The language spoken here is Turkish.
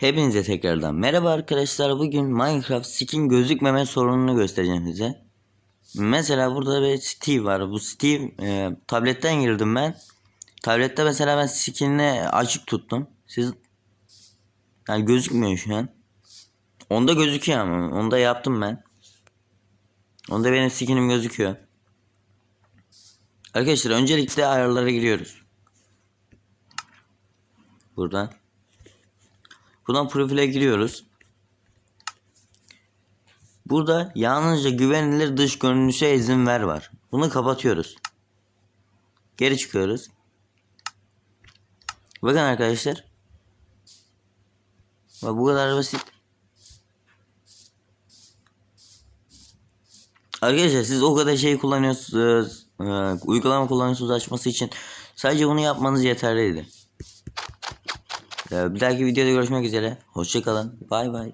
Hepinize tekrardan merhaba arkadaşlar. Bugün Minecraft skin gözükmeme sorununu göstereceğim size. Mesela burada bir Steve var. Bu Steve e, tabletten girdim ben. Tablette mesela ben skinini açık tuttum. Siz yani gözükmüyor şu an. Onda gözüküyor ama. Onda yaptım ben. Onda benim skinim gözüküyor. Arkadaşlar öncelikle ayarlara giriyoruz. Buradan. Buradan profile giriyoruz. Burada yalnızca güvenilir dış görünüşe izin ver var. Bunu kapatıyoruz. Geri çıkıyoruz. Bakın arkadaşlar. Bak bu kadar basit. Arkadaşlar siz o kadar şey kullanıyorsunuz, e, uygulama kullanıyorsunuz açması için sadece bunu yapmanız yeterliydi. E, Bir dahaki videoda görüşmek üzere. Hoşçakalın. Bay bay.